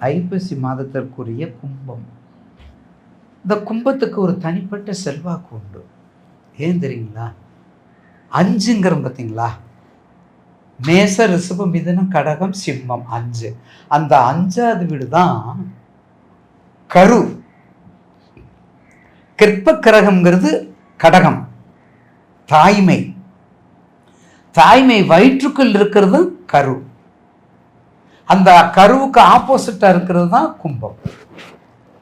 ஐப்பசி மாதத்திற்குரிய கும்பம். இந்த கும்பத்துக்கு ஒரு தனிப்பட்ட செல்வாக்கு உண்டு. ஏன் தெரியுங்களா? அஞ்சுங்கிறோம் பார்த்தீங்களா? மேச ரிசபம் மிதனம் கடகம் சிம்மம் அஞ்சு. அந்த அஞ்சாவது வீடு தான் கரு. கிருப்ப கிரகம்ங்கிறது கடகம். தாய்மை. தாய்மை வயிற்றுக்குள் இருக்கிறது கரு. அந்த கருவுக்கு ஆப்போசிட்டாக இருக்கிறது தான் கும்பம்.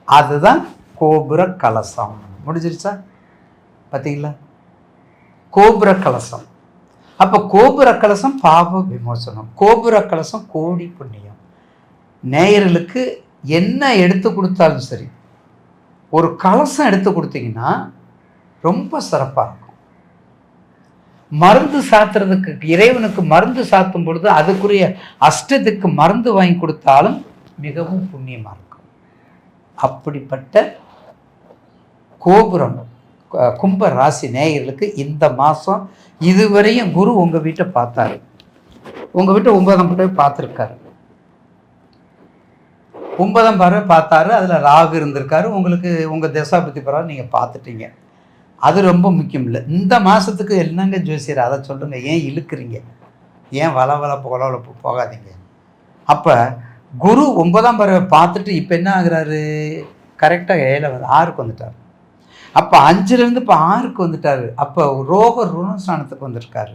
அதுதான் கோபுர கலசம். முடிஞ்சிருச்சா? பார்த்தீங்களா கோபுர கலசம். அப்போ கோபுர கலசம் பாவ விமோசனம். கோபுர கலசம் கோடி புண்ணியம். நேயர்களுக்கு என்ன எடுத்து கொடுத்தாலும் சரி ஒரு கலசம் எடுத்து கொடுத்தீங்கன்னா ரொம்ப சிறப்பாக இருக்கும். மருந்து சாத்துறதுக்கு இறைவனுக்கு மருந்து சாத்தும் பொழுது அதுக்குரிய அஷ்டத்துக்கு மருந்து வாங்கி கொடுத்தாலும் மிகவும் புண்ணியமாக இருக்கும். அப்படிப்பட்ட கோபுரம் கும்ப ராசி நேயர்களுக்கு இந்த மாதம் இதுவரையும் குரு உங்கள் வீட்டை பார்த்தாரு. உங்கள் வீட்டை ஒன்பதாம் போய் பார்த்துருக்காரு. ஒன்பதாம் பார்வை பார்த்தாரு அதில் ராகு இருந்திருக்காரு. உங்களுக்கு உங்கள் தசாபதி பரவாயில்ல நீங்கள் பார்த்துட்டீங்க. அது ரொம்ப முக்கியம் இல்லை. இந்த மாதத்துக்கு என்னங்க ஜோசியர் அதை சொல்லுங்கள் ஏன் இழுக்கிறீங்க? ஏன் வள வள புகழ போகாதீங்க? அப்போ குரு ஒன்பதாம் பறவை பார்த்துட்டு இப்போ என்ன ஆகுறாரு? கரெக்டாக ஏழை வந்து ஆறுக்கு வந்துட்டார். அப்போ அஞ்சுலேருந்து இப்போ ஆறுக்கு வந்துட்டார். அப்போ ரோக ருணஸ்தானத்துக்கு வந்திருக்காரு.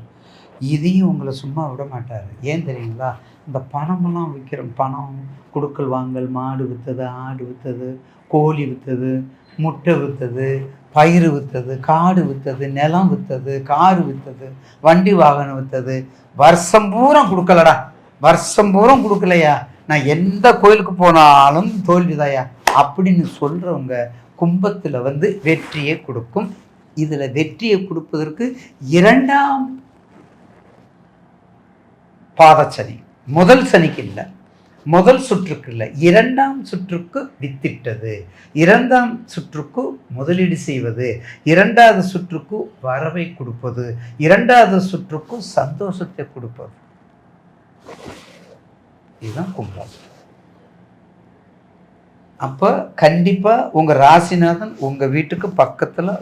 இதையும் உங்களை சும்மா விட மாட்டார். ஏன் தெரியுங்களா? இந்த பணமெல்லாம் விற்கிற பணம் கொடுக்கல் வாங்கல் மாடு விற்றது ஆடு விற்றது கோழி விற்றது முட்டை விற்றது பயிர் விற்றது காடு விற்றது நிலம் விற்றது காரு விற்றது வண்டி வாகனம் விற்றது வருஷம் பூரா கொடுக்கலடா. வருஷம் பூரா கொடுக்கலையா? நான் எந்த கோயிலுக்கு போனாலும் தோல்விதாயா? அப்படின்னு சொல்கிறவங்க கும்பத்தில் வந்து வெற்றியை கொடுக்கும். இதில் வெற்றியை கொடுப்பதற்கு இரண்டாம் பாதச்சனி முதல் சனிக்கு இல்லை. முதல் சுற்றுக்கு இல்லை இரண்டாம் சுற்றுக்கு வித்திட்டது. இரண்டாம் சுற்றுக்கு முதலீடு செய்வது. இரண்டாவது சுற்றுக்கு வரவை கொடுப்பது. இரண்டாவது சுற்றுக்கு சந்தோஷத்தை கொடுப்பது. இதுதான் கும்பம். அப்போ கண்டிப்பாக உங்கள் ராசிநாதன் உங்கள் வீட்டுக்கு பக்கத்தில்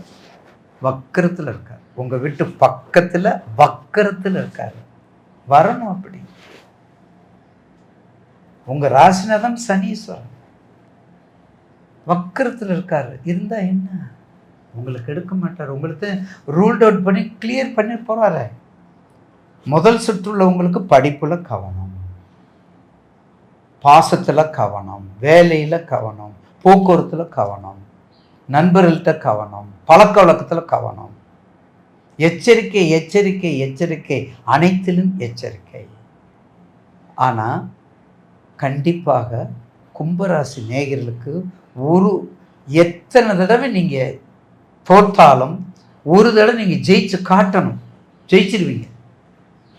வக்கரத்தில் இருக்கார். உங்கள் வீட்டு பக்கத்தில் வக்கரத்தில் இருக்கார். வரணும் அப்படி. உங்கள் ராசிநாதன் சனீஸ்வரன் வக்கரத்தில் இருக்கார். இருந்தால் என்ன? உங்களுக்கு எடுக்க மாட்டார். உங்களுக்கு ரூல்ட் அவுட் பண்ணி கிளியர் பண்ணி போகிறாரு முதல் சுற்றுள்ள உங்களுக்கு படிப்புல கவனம். பாசத்தில் கவனம். வேலையில் கவனம். போக்குவரத்தில் கவனம். நண்பர்கள்ட்ட கவனம். பழக்க வழக்கத்தில் கவனம். எச்சரிக்கை எச்சரிக்கை எச்சரிக்கை. அனைத்திலும் எச்சரிக்கை. ஆனால் கண்டிப்பாக கும்பராசி நேயர்களுக்கு ஒரு எத்தனை தடவை நீங்கள் தோற்றாலும் ஒரு தடவை நீங்கள் ஜெயிச்சு காட்டணும். ஜெயிச்சிருவீங்க.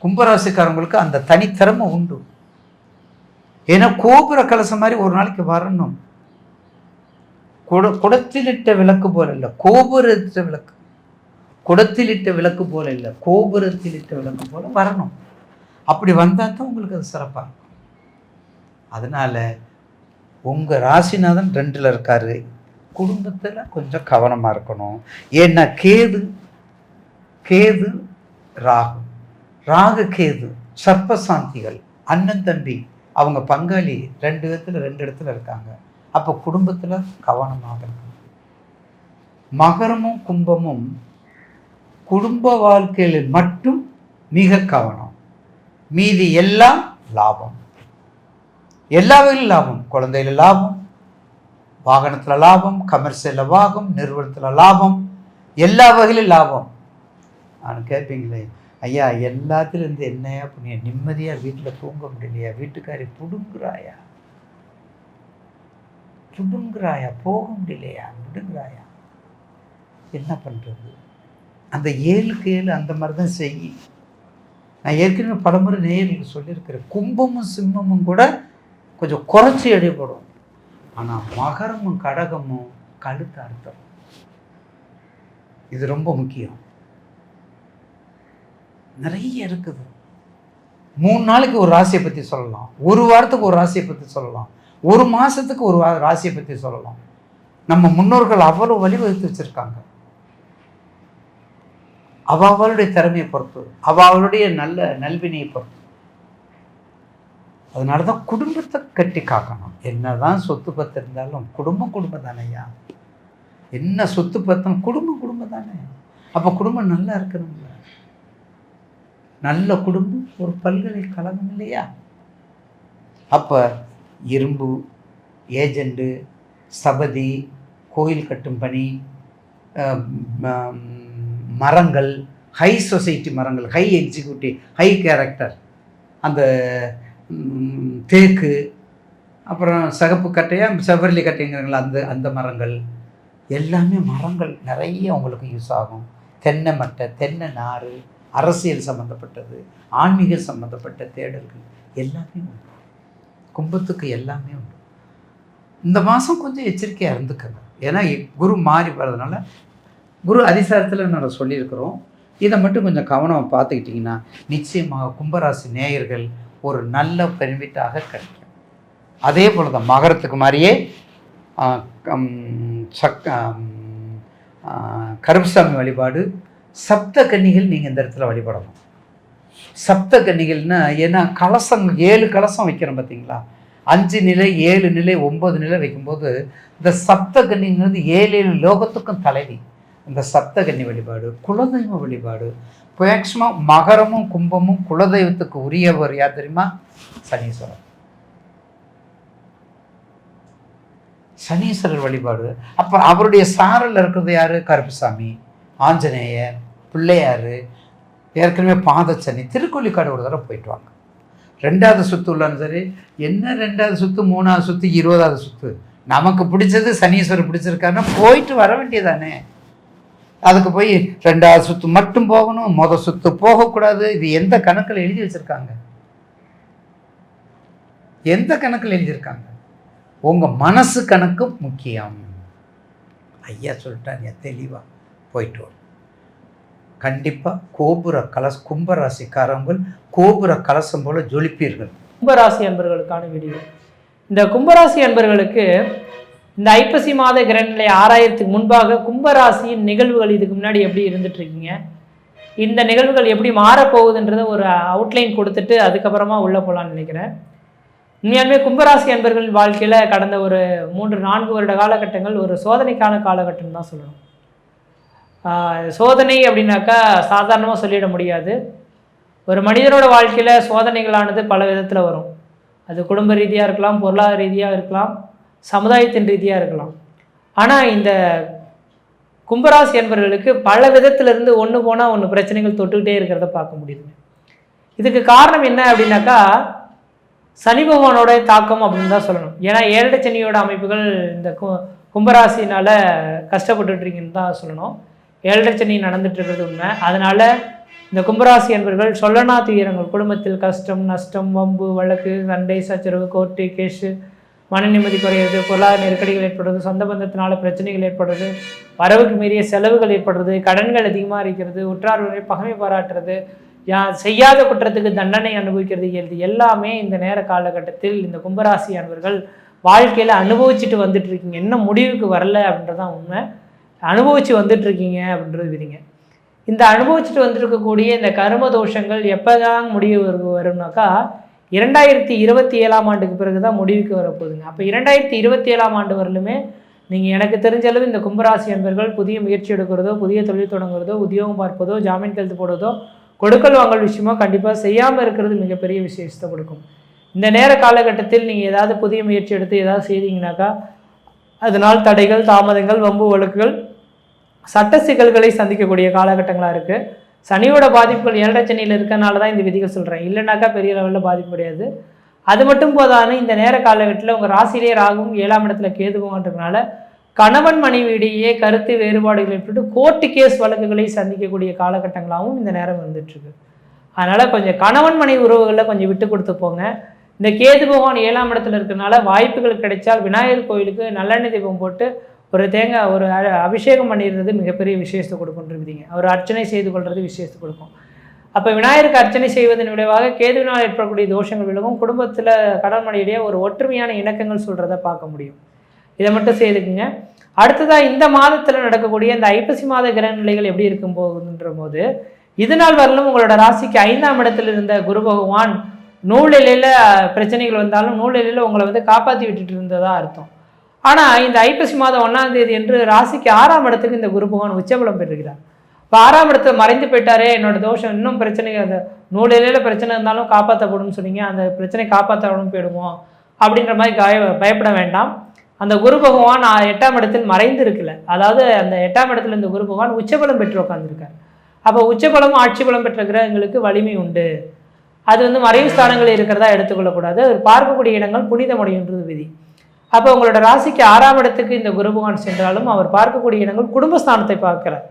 கும்பராசிக்காரங்களுக்கு அந்த தனித்திறமை உண்டு. ஏன்னா கோபுர கலசம் மாதிரி ஒரு நாளைக்கு வரணும். குட குடத்திலிட்ட விளக்கு போல இல்லை கோபுரத்திட்ட விளக்கு. குடத்திலிட்ட விளக்கு போல இல்லை கோபுரத்திலிட்ட விளக்கு போல வரணும். அப்படி வந்தால் தான் உங்களுக்கு அது சிறப்பாக இருக்கும். அதனால் உங்கள் ராசிநாதன் ரெண்டில் இருக்காரு. குடும்பத்தில் கொஞ்சம் கவனமாக இருக்கணும். ஏன்னா கேது கேது ராகு. ராகு கேது சர்ப்பசாந்திகள் அண்ணன் தம்பி அவங்க பங்காளி ரெண்டு விதத்தில் ரெண்டு இடத்துல இருக்காங்க. அப்போ குடும்பத்தில் கவனமாக இருக்கணும். மகரமும் கும்பமும் குடும்ப வாழ்க்கையில் மட்டும் மிக கவனம். மீதி எல்லாம் லாபம். எல்லா வகையிலும் லாபம் குழந்தையில லாபம் வாகனத்தில் லாபம் கமர்ஷியலில் லாபம் நிறுவனத்தில் லாபம் எல்லா வகையிலும் லாபம். நான் கேட்பீங்களே ஐயா எல்லாத்துலேருந்து என்னையா புண்ணிய நிம்மதியாக வீட்டில் தூங்க முடியலையா? வீட்டுக்காரி புடுங்குறாயா? புடுங்குறாயா? போக முடியலையா? விடுங்குறாயா? என்ன பண்ணுறது அந்த ஏழுக்கு ஏழு அந்த மாதிரி தான் செய்யும் நான் ஏற்கனவே பலமுறை நேயர்களுக்கு சொல்லியிருக்கிறேன் கும்பமும் சிம்மமும் கூட கொஞ்சம் குறைச்சி எடைப்படும் ஆனால் மகரமும் கடகமும் கழுத்து அர்த்தம் இது ரொம்ப முக்கியம். நிறைய இருக்குது. மூணு நாளைக்கு ஒரு ராசியை பற்றி சொல்லலாம். ஒரு வாரத்துக்கு ஒரு ராசியை பற்றி சொல்லலாம். ஒரு மாதத்துக்கு ஒரு ராசியை பற்றி சொல்லலாம். நம்ம முன்னோர்கள் அவ்வளோ வழிவகுத்து வச்சுருக்காங்க. அவ அவளுடைய திறமையை பொறுத்து அவ அவளுடைய நல்ல நல்வினையை பொறுத்து. அதனால தான் குடும்பத்தை கட்டி காக்கணும். என்னதான் சொத்து பத்து இருந்தாலும் குடும்பம் குடும்பம் தானேயா என்ன சொத்து பத்தம் குடும்பம் குடும்பம் தானே? அப்போ குடும்பம் நல்லா இருக்கணும்ல. நல்ல குடும்பம் ஒரு பல்கலைக்கழகம் இல்லையா? அப்போ இரும்பு ஏஜெண்டு சபதி கோயில் கட்டும் பணி மரங்கள் ஹை சொசைட்டி மரங்கள் ஹை எக்ஸிக்யூட்டிவ் ஹை கேரக்டர் அந்த தேக்கு அப்புறம் சகப்பு கட்டையா செவ்வரளி கட்டைங்கிறாங்களா அந்த அந்த மரங்கள். எல்லாமே மரங்கள் நிறைய உங்களுக்கு யூஸ் ஆகும். தென்னை மட்டை தென்னை நார் அரசியல் சம்மந்தப்பட்டது ஆன்மீக சம்மந்தப்பட்ட தேடல்கள் எல்லாமே உண்டு. கும்பத்துக்கு எல்லாமே உண்டு. இந்த மாதம் கொஞ்சம் எச்சரிக்கையாக இருந்துக்கங்க. ஏன்னா குரு மாறி வர்றதுனால குரு அதிசாரத்தில் நாங்கள் சொல்லியிருக்கிறோம். இதை மட்டும் கொஞ்சம் கவனம் பார்த்துக்கிட்டிங்கன்னா நிச்சயமாக கும்பராசி நேயர்கள் ஒரு நல்ல பெனிஃபிட்டாக கிடைக்கும். அதே போல் தான் மகரத்துக்கு மாதிரியே சக் ஆம், வழிபாடு சப்த கன்னிகள் நீங்கள் இந்த இடத்துல வழிபடணும். சப்த கன்னிகள்னா ஏன்னா கலசம் ஏழு கலசம் வைக்கிறோம் பார்த்தீங்களா அஞ்சு நிலை ஏழு நிலை ஒம்பது நிலை வைக்கும்போது இந்த சப்த கன்னிங்கிறது ஏழு ஏழு லோகத்துக்கும் தலைவி. இந்த சப்த கன்னி வழிபாடு குலதெய்வ வழிபாடு மேக்சிமம் மகரமும் கும்பமும் குலதெய்வத்துக்கு உரியவர் யார் தெரியுமா? சனீஸ்வரர். சனீஸ்வரர் வழிபாடு. அப்போ அவருடைய சாரல் இருக்கிறது யார்? கருப்புசாமி ஆஞ்சநேயர் பிள்ளையார் ஏற்கனவே பாதச்சனி திருக்கொல்லிக்காடு ஒரு தடவை போயிட்டு வாங்க. ரெண்டாவது சுற்று உள்ளாலும் சரி என்ன ரெண்டாவது சுற்று மூணாவது சுற்று இருபதாவது சுற்று நமக்கு பிடிச்சது சனீஸ்வரர் பிடிச்சிருக்காருன்னா போயிட்டு வர வேண்டியதானே. அதுக்கு போய் ரெண்டாவது சுற்று மட்டும் போகணும் மொதல் சுற்று போகக்கூடாது. இது எந்த கணக்கில் எழுதி வச்சிருக்காங்க? எந்த கணக்கில் எழுதியிருக்காங்க? உங்கள் மனசு கணக்கு முக்கியம். ஐயா சொல்லிட்டாங்க தெளிவாக போயிட்டு வரும் கண்டிப்பாக கோபுர கலச கும்பராசிக்காரங்கள் கோபுர கலசம் போல் ஜொலிப்பீர்கள். கும்பராசி அன்பர்களுக்கான வீடியோ. இந்த கும்பராசி அன்பர்களுக்கு இந்த ஐப்பசி மாத கிரகநிலை ஆராயத்துக்கு முன்பாக கும்பராசியின் நிகழ்வுகள் இதுக்கு முன்னாடி எப்படி இருந்துட்டு இருக்கீங்க இந்த நிகழ்வுகள் எப்படி மாறப்போகுதுன்றத ஒரு அவுட்லைன் கொடுத்துட்டு அதுக்கப்புறமா உள்ளே போகலான்னு நினைக்கிறேன். உண்மையாலுமே கும்பராசி அன்பர்கள் வாழ்க்கையில் கடந்த ஒரு மூன்று நான்கு வருட காலகட்டங்கள் ஒரு சோதனைக்கான காலகட்டம் தான் சொல்லணும். சோதனை அப்படின்னாக்கா சாதாரணமாக சொல்லிட முடியாது. ஒரு மனிதனோட வாழ்க்கையில் சோதனைகளானது பல விதத்தில் வரும். அது குடும்ப ரீதியாக இருக்கலாம் பொருளாதார ரீதியாக இருக்கலாம் சமுதாயத்தின் ரீதியாக இருக்கலாம். ஆனால் இந்த கும்பராசி என்பவர்களுக்கு பல விதத்திலிருந்து ஒன்று போனால் ஒன்று பிரச்சனைகள் தொட்டுக்கிட்டே இருக்கிறத பார்க்க முடியுது. இதுக்கு காரணம் என்ன அப்படின்னாக்கா சனி பகவானோட தாக்கம் அப்படின்னு தான் சொல்லணும். ஏன்னா ஏழரை சனியோட அமைப்புகள் இந்த கு கும்பராசினால் கஷ்டப்பட்டுட்ருக்கீங்கன்னு தான் சொல்லணும். ஏழரை சனி நடந்துட்டு இருக்கிறது உண்மை. அதனால் இந்த கும்பராசி என்பவர்கள் சொல்லனா துயரங்கள் குடும்பத்தில் கஷ்டம் நஷ்டம் வம்பு வழக்கு சண்டை சச்சரவு கோர்ட்டு கேஷு மன நிம்மதி குறையிறது பொருளாதார நெருக்கடிகள் ஏற்படுறது சொந்த பந்தத்தினால பிரச்சனைகள் ஏற்படுறது வரவுக்கு மீறிய செலவுகள் ஏற்படுறது கடன்கள் அதிகமாக இருக்கிறது உற்றார் உறவை பகமை பாராட்டுறது யா செய்யாத குற்றத்துக்கு தண்டனை அனுபவிக்கிறது இது எல்லாமே இந்த நேர காலகட்டத்தில் இந்த கும்பராசி அன்பர்கள் வாழ்க்கையில் அனுபவிச்சுட்டு வந்துட்டு இருக்கீங்க என்ன முடிவுக்கு வரல அப்படின்றதான் உண்மை. அனுபவிச்சு வந்துட்டு இருக்கீங்க அப்படின்றது விதிங்க. இந்த அனுபவிச்சுட்டு வந்திருக்கக்கூடிய இந்த கரும தோஷங்கள் எப்போதான் முடிவு வரும்னாக்கா இரண்டாயிரத்தி இருபத்தி ஏழாம் ஆண்டுக்கு பிறகு தான் முடிவுக்கு வரப்போகுதுங்க. அப்போ இரண்டாயிரத்தி இருபத்தி ஏழாம் ஆண்டு வரலுமே நீங்கள் எனக்கு தெரிஞ்ச அளவு இந்த கும்பராசி அன்பர்கள் புதிய முயற்சி எடுக்கிறதோ புதிய தொழில் தொடங்குறதோ உத்தியோகம் பார்ப்பதோ ஜாமீன் கையெழுத்து போடுறதோ கொடுக்கல் வாங்கல் விஷயமோ கண்டிப்பாக செய்யாமல் இருக்கிறது மிகப்பெரிய விசேஷத்தை கொடுக்கும். இந்த நேர காலகட்டத்தில் நீங்கள் ஏதாவது புதிய முயற்சி எடுத்து ஏதாவது செய்தீங்கனாக்கா அதனால் தடைகள் தாமதங்கள் வம்பு வழக்குகள் சட்ட சிக்கல்களை சந்திக்கக்கூடிய காலகட்டங்களாக இருக்குது சனியோட பாதிப்புகள் ஏழரை சனியில் இருக்கறனால தான் இந்த விதிகள் சொல்கிறேன் இல்லைனாக்கா பெரிய லெவலில் பாதிப்பு கிடையாது. அது மட்டும் போதாது இந்த நேர காலகட்டத்தில் உங்கள் ராசியிலே ராகும் ஏழாம் இடத்துல கேதுவோன்றதுனால கணவன் மனைவியிடையே கருத்து வேறுபாடுகள் ஏற்பட்டு கோர்ட்டு கேஸ் வழக்குகளை சந்திக்கக்கூடிய காலகட்டங்களாகவும் இந்த நேரம் வந்துட்டுருக்கு. அதனால் கொஞ்சம் கணவன் மனைவி உறவுகளில் கொஞ்சம் விட்டு கொடுத்து போங்க. இந்த கேது பகவான் ஏழாம் இடத்துல இருக்கிறனால வாய்ப்புகள் கிடைச்சால் விநாயகர் கோயிலுக்கு நல்லெண்ணெய் தீபம் போட்டு ஒரு தேங்காய் ஒரு அ- அபிஷேகம் பண்ணிடுறது மிகப்பெரிய விசேஷத்தை கொடுக்குன்றிருப்பீங்க அவர் அர்ச்சனை செய்து கொள்வது விசேஷத்தை கொடுக்கும். அப்போ விநாயகருக்கு அர்ச்சனை செய்வதன் விளைவாக கேதுவினால் ஏற்படக்கூடிய தோஷங்கள் விலகும். குடும்பத்தில் கடல்மனையிடையே ஒரு ஒற்றுமையான இணக்கங்கள் சொல்கிறத பார்க்க முடியும். இதை மட்டும் செய்துக்குங்க. அடுத்ததாக இந்த மாதத்தில் நடக்கக்கூடிய இந்த ஐப்பசி மாத கிரக நிலைகள் எப்படி இருக்கும் போகுதுன்ற போது இது நாள் வரலும் உங்களோட ராசிக்கு ஐந்தாம் இடத்துல இருந்த குரு பகவான் நூலிலையில் பிரச்சனைகள் வந்தாலும் நூலிலையில் உங்களை வந்து காப்பாற்றி விட்டுட்டு இருந்ததா அர்த்தம். ஆனால் இந்த ஐப்பசி மாதம் ஒன்றாம் தேதி என்று ராசிக்கு ஆறாம் இடத்துக்கு இந்த குரு பகவான் உச்சபலம் பெறுகிறார் இப்போ ஆறாம் இடத்துல மறைந்து போயிட்டாரே என்னோட தோஷம் இன்னும் பிரச்சனை அந்த நூலிலையில் பிரச்சனை இருந்தாலும் காப்பாற்றப்படும்னு சொன்னீங்க அந்த பிரச்சனை காப்பாற்றப்படும் போயிடுவோம் அப்படின்ற மாதிரி காய பயப்பட வேண்டாம். அந்த குரு பகவான் எட்டாம் இடத்தில் மறைந்து இருக்கல. அதாவது அந்த எட்டாம் இடத்துல இந்த குரு பகவான் உச்சபலம் பெற்று உட்காந்துருக்கார் அப்போ உச்சபலம் ஆட்சி பலம் பெற்ற கிரகங்களுக்கு வலிமை உண்டு. அது வந்து மறைவு ஸ்தானங்கள் இருக்கிறதா எடுத்துக்கொள்ளக்கூடாது. அது பார்க்கக்கூடிய இடங்கள் புனிதமடைகின்றது விதி. அப்போ உங்களோட ராசிக்கு ஆறாம் இடத்துக்கு இந்த குருபகவான் சென்றாலும் அவர் பார்க்கக்கூடிய இடங்கள் குடும்பஸ்தானத்தை பார்க்கிறார்.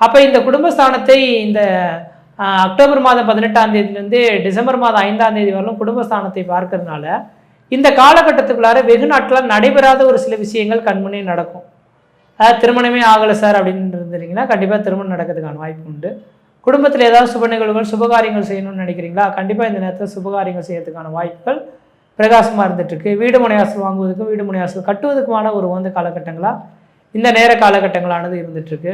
அப்போ இந்த குடும்பஸ்தானத்தை இந்த அக்டோபர் மாதம் பதினெட்டாம் தேதியிலேருந்து டிசம்பர் மாதம் ஐந்தாம் தேதி வரலும் குடும்பஸ்தானத்தை பார்க்கறதுனால இந்த காலகட்டத்துக்குள்ளார வெகு நாட்களாக நடைபெறாத ஒரு சில விஷயங்கள் கண்முன்னே நடக்கும். அதாவது திருமணமே ஆகலை சார் அப்படின்னு இருந்தீங்கன்னா கண்டிப்பாக திருமணம் நடக்கிறதுக்கான வாய்ப்பு உண்டு. குடும்பத்தில் ஏதாவது சுப நிகழ்வுகள் சுபகாரியங்கள் செய்யணும்னு நினைக்கிறீங்களா? கண்டிப்பாக இந்த நேரத்தில் சுபகாரியங்கள் செய்யறதுக்கான வாய்ப்புகள் பிரகாசமாக இருந்துகிட்ருக்கு வீடு முனையாசல் வாங்குவதற்கும் வீடு முனையாசல் கட்டுவதற்குமான ஒரு உகந்த காலகட்டங்களாக இந்த நேர காலகட்டங்களானது இருந்துகிட்ருக்கு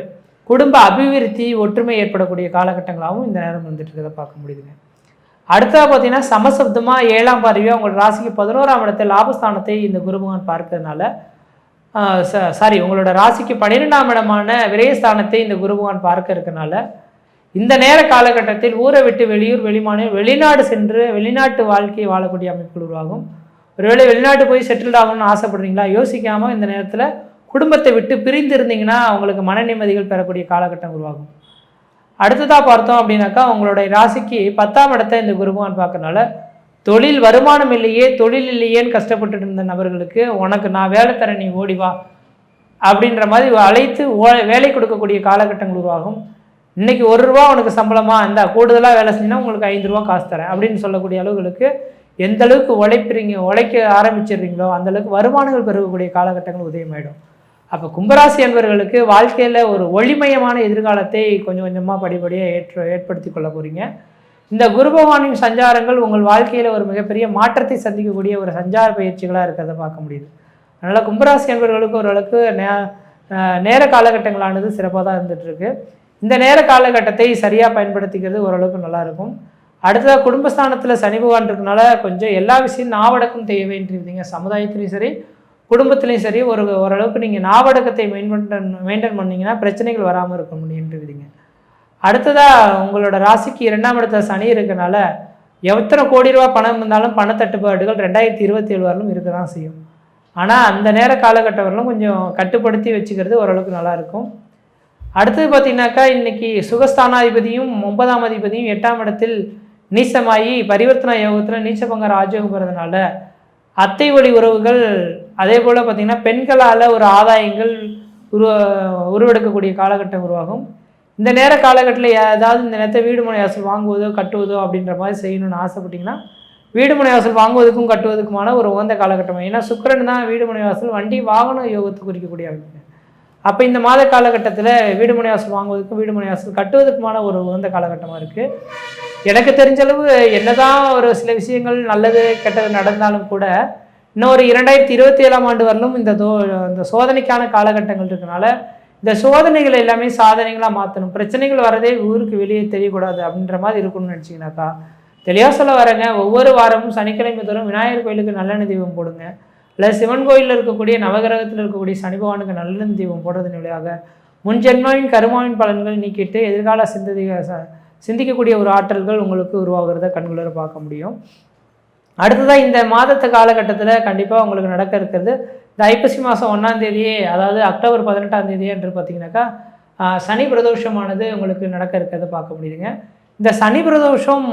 குடும்ப அபிவிருத்தி ஒற்றுமை ஏற்படக்கூடிய காலகட்டங்களாகவும் இந்த நேரம் வந்துட்டு இருக்கிறத பார்க்க முடியுதுங்க. அடுத்ததாக பார்த்தீங்கன்னா சமசப்தமாக ஏழாம் பார்வையாக உங்களோட ராசிக்கு பதினோராம் இடத்தை லாபஸ்தானத்தை இந்த குருபகவான் பார்க்கறதுனால சாரி உங்களோட ராசிக்கு பன்னிரெண்டாம் இடமான விரயஸ்தானத்தை இந்த குருபகவான் பார்க்க இருக்கனால இந்த நேர காலகட்டத்தில் ஊரை விட்டு வெளியூர் வெளிமாநிலம் வெளிநாடு சென்று வெளிநாட்டு வாழ்க்கையை வாழக்கூடிய அமைப்புகள் உருவாகும். ஒருவேளை வெளிநாட்டு போய் செட்டில் ஆகணும்னு ஆசைப்படுறீங்களா? யோசிக்காமல் இந்த நேரத்தில் குடும்பத்தை விட்டு பிரிந்து இருந்தீங்கன்னா அவங்களுக்கு மன நிம்மதிகள் பெறக்கூடிய காலகட்டம் உருவாகும். அடுத்ததாக பார்த்தோம் அப்படின்னாக்கா உங்களுடைய ராசிக்கு பத்தாம் இடத்தை இந்த குருபவான் பார்க்கறனால தொழில் வருமானம் இல்லையே தொழில் இல்லையேன்னு கஷ்டப்பட்டுட்டு இருந்த நபர்களுக்கு உனக்கு நான் வேலை தரேன் நீ ஓடி வா அப்படின்ற மாதிரி அழைத்து ஓ- வேலை கொடுக்கக்கூடிய காலகட்டங்கள் உருவாகும். இன்றைக்கி ஒரு ரூபா உனக்கு சம்பளமாக இந்த கூடுதலாக வேலை செஞ்சுன்னா உங்களுக்கு ஐந்து ரூபா காசு தரேன் அப்படின்னு சொல்லக்கூடிய அளவுகளுக்கு எந்த அளவுக்கு உழைப்பீங்க உழைக்க ஆரம்பிச்சிடுறீங்களோ அந்த அளவுக்கு வருமானங்கள் பெருகக்கூடிய காலகட்டங்கள் உதயமாயிடும். அப்போ கும்பராசி என்பவர்களுக்கு வாழ்க்கையில் ஒரு ஒளிமயமான எதிர்காலத்தை கொஞ்சம் கொஞ்சமாக படிப்படியாக ஏற்ற ஏற்படுத்தி கொள்ள போகிறீங்க இந்த குரு பகவானின் சஞ்சாரங்கள் உங்கள் வாழ்க்கையில் ஒரு மிகப்பெரிய மாற்றத்தை சந்திக்கக்கூடிய ஒரு சஞ்சார பயிற்சிகளாக இருக்கிறத பார்க்க முடியுது. அதனால் கும்பராசி என்பவர்களுக்கு ஓரளவுக்கு நே நேர காலகட்டங்களானது சிறப்பாக தான் இருந்துகிட்ருக்கு இந்த நேர காலகட்டத்தை சரியாக பயன்படுத்திக்கிறது ஓரளவுக்கு நல்லாயிருக்கும். அடுத்ததாக குடும்பஸ்தானத்தில் சனி பகவான் இருக்கனால கொஞ்சம் எல்லா விஷயம் நாவடக்கம் தெரிய வேண்டியிருந்தீங்க. சமுதாயத்துலேயும் சரி குடும்பத்துலேயும் சரி ஒரு ஓரளவுக்கு நீங்கள் நாவடக்கத்தை மெயின்டைன் மெயின்டைன் பண்ணீங்கன்னா பிரச்சனைகள் வராமல் இருக்க முடியுன்றீங்க அடுத்ததாக உங்களோட ராசிக்கு இரண்டாம் இடத்துல சனி இருக்கனால எத்தனை கோடி ரூபா பணம் இருந்தாலும் பணத்தட்டுப்பாடுகள் ரெண்டாயிரத்தி இருபத்தி ஏழு வரலும் இருக்க தான் செய்யும். ஆனால் அந்த நேர காலகட்டம் வரலும் கொஞ்சம் கட்டுப்படுத்தி வச்சுக்கிறது ஓரளவுக்கு நல்லாயிருக்கும். அடுத்தது பார்த்தீங்கன்னாக்கா இன்னைக்கு சுகஸ்தானாதிபதியும் ஒன்பதாம் அதிபதியும் எட்டாம் இடத்தில் நீச்சமாகி பரிவர்த்தனா யோகத்தில் நீச்சபங்க ராஜயோகம் போகிறதுனால அத்தை வழி உறவுகள் அதே போல் பார்த்திங்கன்னா பெண்களால் ஒரு ஆதாயங்கள் உருவ உருவெடுக்கக்கூடிய காலகட்டம் உருவாகும். இந்த நேர காலகட்டத்தில் ஏதாவது இந்த நேரத்தை வீடு மனை வாசல் வாங்குவதோ கட்டுவதோ அப்படின்ற மாதிரி செய்யணும்னு ஆசைப்பட்டிங்கன்னா வீடு மனை வாசல் வாங்குவதற்கும் கட்டுவதற்குமான ஒரு உகந்த காலகட்டம். ஏன்னா சுக்கிரன் தான் வீடு மனை வாசல் வண்டி வாகன யோகத்தை குறிக்கக்கூடிய அமைப்பு அப்போ இந்த மாத காலகட்டத்தில் வீடு மனை வாசல் வாங்குவதற்கும் வீடு மனை வாசல் கட்டுவதற்குமான ஒரு உகந்த காலகட்டமாக இருக்குது எனக்கு தெரிஞ்சளவு என்னதான் ஒரு சில விஷயங்கள் நல்லது கெட்டது நடந்தாலும் கூட இன்னும் ஒரு இரண்டாயிரத்தி இருபத்தி ஏழாம் ஆண்டு வரலும் இந்த தோ இந்த சோதனைக்கான காலகட்டங்கள் இருக்கனால இந்த சோதனைகள் எல்லாமே சாதனைகளாக மாற்றணும் பிரச்சனைகள் வரதே ஊருக்கு வெளியே தெரியக்கூடாது அப்படின்ற மாதிரி இருக்கணும்னு நினச்சிங்கனாக்கா தெளிவாக சொல்ல வரேங்க. ஒவ்வொரு வாரமும் சனிக்கிழமை தோறும் விநாயகர் கோயிலுக்கு நல்லெண்ணெய் தீபம் போடுங்க. இல்லை சிவன் கோயிலில் இருக்கக்கூடிய நவகிரகத்தில் இருக்கக்கூடிய சனி பகவானுக்கு நல்லெண்ணெய் தீபம் போடுறதன் விளைவாக முன்ஜென்மாவின் கருமாவின் பலன்கள் நீக்கிட்டு எதிர்கால சிந்ததி ச- சிந்திக்கக்கூடிய ஒரு ஆற்றல்கள் உங்களுக்கு உருவாகிறத கண்குளிர பார்க்க முடியும். அடுத்ததாக இந்த மாதத்து காலகட்டத்தில் கண்டிப்பாக உங்களுக்கு நடக்க இருக்கிறது இந்த ஐப்பசி மாதம் ஒன்றாம் தேதியே அதாவது அக்டோபர் பதினெட்டாம் தேதியே என்று பார்த்தீங்கன்னாக்கா சனி பிரதோஷமானது உங்களுக்கு நடக்க இருக்கிறத பார்க்க முடியுதுங்க. இந்த சனி பிரதோஷம்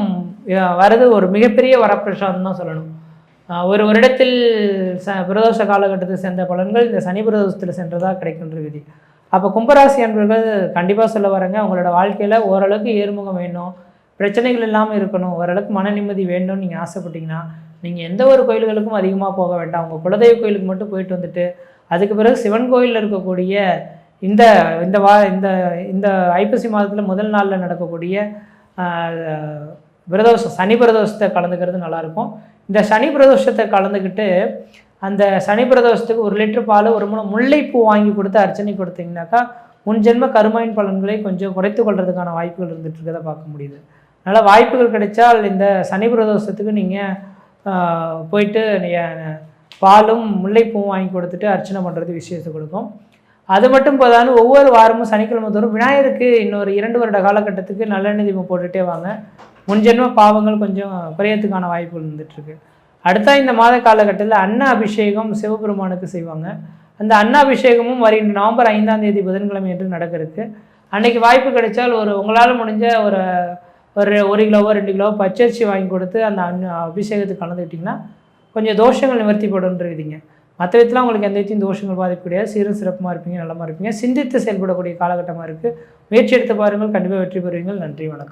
வரது ஒரு மிகப்பெரிய வரப்பிரசாதம் தான் சொல்லணும். ஒரு வருடத்தில் ச பிரதோஷ காலகட்டத்தில் சென்ற பலன்கள் இந்த சனி பிரதோஷத்தில் சென்றதாக கிடைக்கின்ற விதி. அப்போ கும்பராசி அன்பர்கள் கண்டிப்பாக சொல்ல வரேங்க. அவங்களோட வாழ்க்கையில் ஓரளவுக்கு ஏறுமுகம் வேணும். பிரச்சனைகள் இல்லாமல் இருக்கணும். ஓரளவுக்கு மன நிம்மதி வேணும்னு நீங்கள் ஆசைப்பட்டீங்கன்னா நீங்கள் எந்த ஒரு கோயில்களுக்கும் அதிகமாக போக வேண்டாம். உங்கள் குலதெய்வ கோயிலுக்கு மட்டும் போயிட்டு வந்துட்டு அதுக்கு பிறகு சிவன் கோயிலில் இருக்கக்கூடிய இந்த இந்த வா இந்த இந்த ஐப்பசி மாதத்தில் முதல் நாளில் நடக்கக்கூடிய பிரதோஷம் சனி பிரதோஷத்தை கலந்துக்கிறது நல்லாயிருக்கும். இந்த சனி பிரதோஷத்தை கலந்துக்கிட்டு அந்த சனி பிரதோஷத்துக்கு ஒரு லிட்டர் பால் ஒரு மூணு முல்லைப்பூ வாங்கி கொடுத்து அர்ச்சனை கொடுத்தீங்கன்னாக்கா முன் ஜென்ம கருமாயின் பலன்களை கொஞ்சம் குறைத்து கொள்றதுக்கான வாய்ப்புகள் இருந்துட்டு இருக்கதை பார்க்க முடியுது. அதனால் வாய்ப்புகள் கிடைச்சால் இந்த சனி பிரதோஷத்துக்கு நீங்கள் போயிட்டு பாலும் முல்லைப்பூவும் வாங்கி கொடுத்துட்டு அர்ச்சனை பண்ணுறது விசேஷத்தை கொடுக்கும். அது மட்டும் போதாலும் ஒவ்வொரு வாரமும் சனிக்கிழமை தோறும் விநாயகருக்கு இன்னொரு இரண்டு வருட காலகட்டத்துக்கு நல்லெண்ணெய் தீபம் போட்டுகிட்டே வாங்க. முன்ஜென்ம பாவங்கள் கொஞ்சம் குறையத்துக்கான வாய்ப்புகள் இருந்துகிட்ருக்கு அடுத்த இந்த மாத காலகட்டத்தில் அன்ன அபிஷேகம் சிவபெருமானுக்கு செய்வாங்க. அந்த அன்ன அபிஷேகமும் வருகின்ற நவம்பர் ஐந்தாம் தேதி புதன்கிழமை என்று நடக்கிறதுக்கு. இருக்கு அன்னைக்கு வாய்ப்பு கிடைச்சால் ஒரு உங்களால் முடிஞ்ச ஒரு ஒரு ஒரு கிலோவோ ரெண்டு கிலோவோ பச்சரிசி வாங்கி கொடுத்து அந்த அன்ன அபிஷேகத்துக்கு கலந்துக்கிட்டிங்கன்னா கொஞ்சம் தோஷங்கள் நிவர்த்திப்படுன்றீங்க மற்ற விதத்தில் உங்களுக்கு எந்த விதத்தையும் தோஷங்கள் பாதிப்பு கிடையாது. சீரும் சிறப்புமாக இருப்பீங்க நல்லமாக இருப்பீங்க. சிந்தித்து செயல்படக்கூடிய காலகட்டமாக இருக்குது முயற்சி எடுத்து பாருங்கள். கண்டிப்பாக வெற்றி பெறுவீங்கள். நன்றி வணக்கம்.